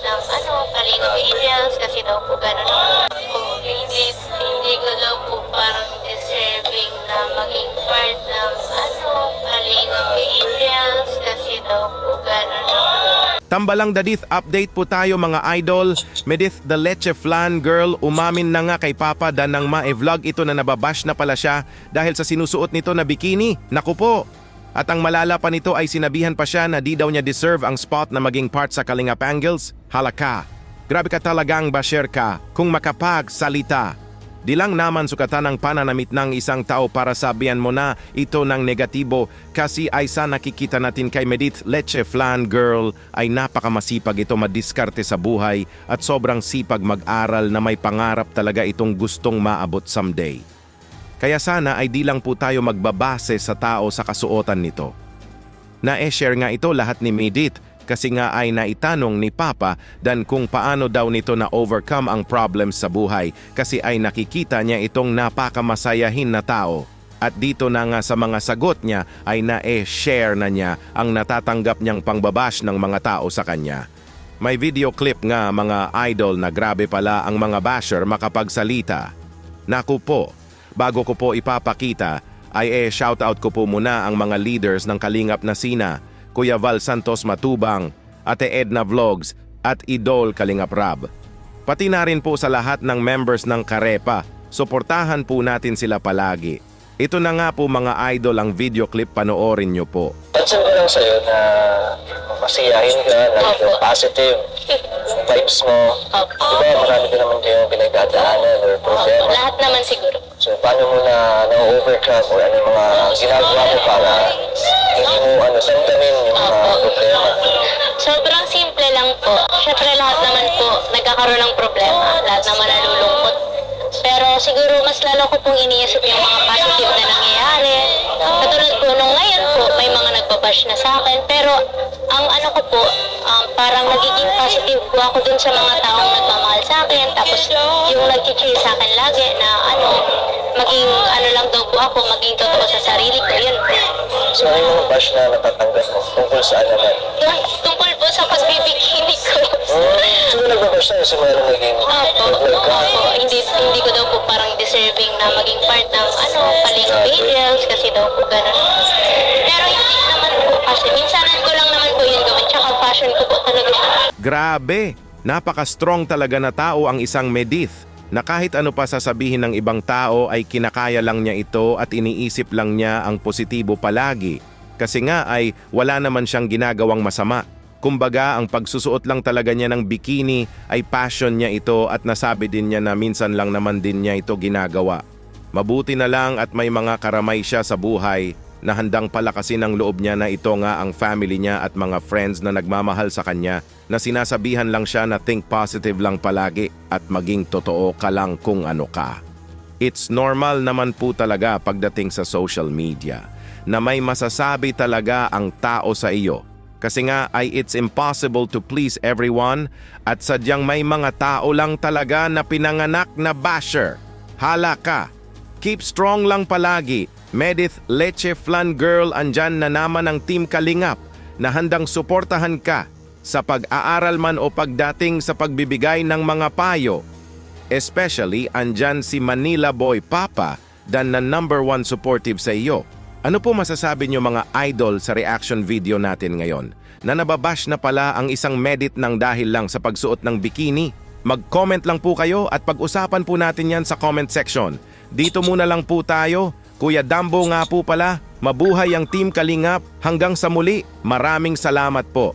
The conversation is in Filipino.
ng ano, Kalingap Angels kasi daw po gano'n po. Hindi, hindi ko daw po parang deserving na maging part ng ano, Kalingap Angels kasi daw po gano'n Tambalang Dadith update po tayo mga idol. Medith the Leche Flan girl umamin na nga kay Papa dan nang ma-vlog ito na nababash na pala siya dahil sa sinusuot nito na bikini. Naku po! At ang malala pa nito ay sinabihan pa siya na di daw niya deserve ang spot na maging part sa Kalingap Angels. Halaka! Grabe ka talagang basher ka kung makapagsalita. Di lang naman sukatan ang pananamit ng isang tao para sabihan mo na ito ng negatibo kasi ay sa nakikita natin kay Medith Leche Flan Girl ay napakamasipag ito madiskarte sa buhay at sobrang sipag mag-aral na may pangarap talaga itong gustong maabot someday. Kaya sana ay di lang po tayo magbabase sa tao sa kasuotan nito. Na-share nga ito lahat ni Medith kasi nga ay naitanong ni Papa dan kung paano daw nito na overcome ang problems sa buhay kasi ay nakikita niya itong napakamasayahin na tao. At dito na nga sa mga sagot niya ay na-share na niya ang natatanggap niyang pangbabash ng mga tao sa kanya. May video clip nga mga idol na grabe pala ang mga basher makapagsalita. Naku po, bago ko po ipapakita, ay eh shoutout ko po muna ang mga leaders ng Kalingap na Sina, Kuya Val Santos Matubang, Ate Edna Vlogs at Idol Kalingap Rab. Pati na rin po sa lahat ng members ng Karepa, suportahan po natin sila palagi. Ito na nga po mga idol ang video clip panoorin nyo po. Pansin ko lang sa'yo na masiyahin ka, na Opo. positive vibes mo. Opo. Di ba marami din naman kayong pinagdadaanan or Opo, problema. lahat naman siguro. Paano mo na na-overcome or ano yung mga ginagawa mo para hindi mo ano, damdamin yung mga problema. Sobrang simple lang po. Siyempre lahat naman po nagkakaroon ng problema. Lahat naman nalulungkot. Pero siguro mas lalo ko pong iniisip yung mga positive na nangyayari. Katulad po nung nagbabash na sa akin. Pero ang ano ko po, um, parang nagiging positive po ako dun sa mga taong nagmamahal sa akin. Tapos yung nag-cheer sa akin lagi na ano, maging ano lang daw po ako, maging totoo sa sarili ko. Yun. So ano yung bash na natatanggap mo tungkol saan naman? Yung tungkol po sa pagbibikini ko. Hmm, sino nagbabash na yung simula na naging Opo, nag-vlog ka? opo. Hindi, hindi ko daw po parang deserving na maging part ng ano, Kalinga Angels kasi daw po ganun. Grabe! Napaka-strong talaga na tao ang isang Medith na kahit ano pa sasabihin ng ibang tao ay kinakaya lang niya ito at iniisip lang niya ang positibo palagi. Kasi nga ay wala naman siyang ginagawang masama. Kumbaga ang pagsusuot lang talaga niya ng bikini ay passion niya ito at nasabi din niya na minsan lang naman din niya ito ginagawa. Mabuti na lang at may mga karamay siya sa buhay na handang palakasin ang loob niya na ito nga ang family niya at mga friends na nagmamahal sa kanya na sinasabihan lang siya na think positive lang palagi at maging totoo ka lang kung ano ka. It's normal naman po talaga pagdating sa social media na may masasabi talaga ang tao sa iyo. Kasi nga ay it's impossible to please everyone at sadyang may mga tao lang talaga na pinanganak na basher. Hala ka! Keep strong lang palagi. Medith Leche Flan Girl andyan na naman ang Team Kalingap na handang suportahan ka sa pag-aaral man o pagdating sa pagbibigay ng mga payo. Especially andyan si Manila Boy Papa dan na number one supportive sa iyo. Ano po masasabi niyo mga idol sa reaction video natin ngayon? Na nababash na pala ang isang medit ng dahil lang sa pagsuot ng bikini? Mag-comment lang po kayo at pag-usapan po natin yan sa comment section. Dito muna lang po tayo. Kuya Dambo nga po pala. Mabuhay ang Team Kalingap. Hanggang sa muli, maraming salamat po.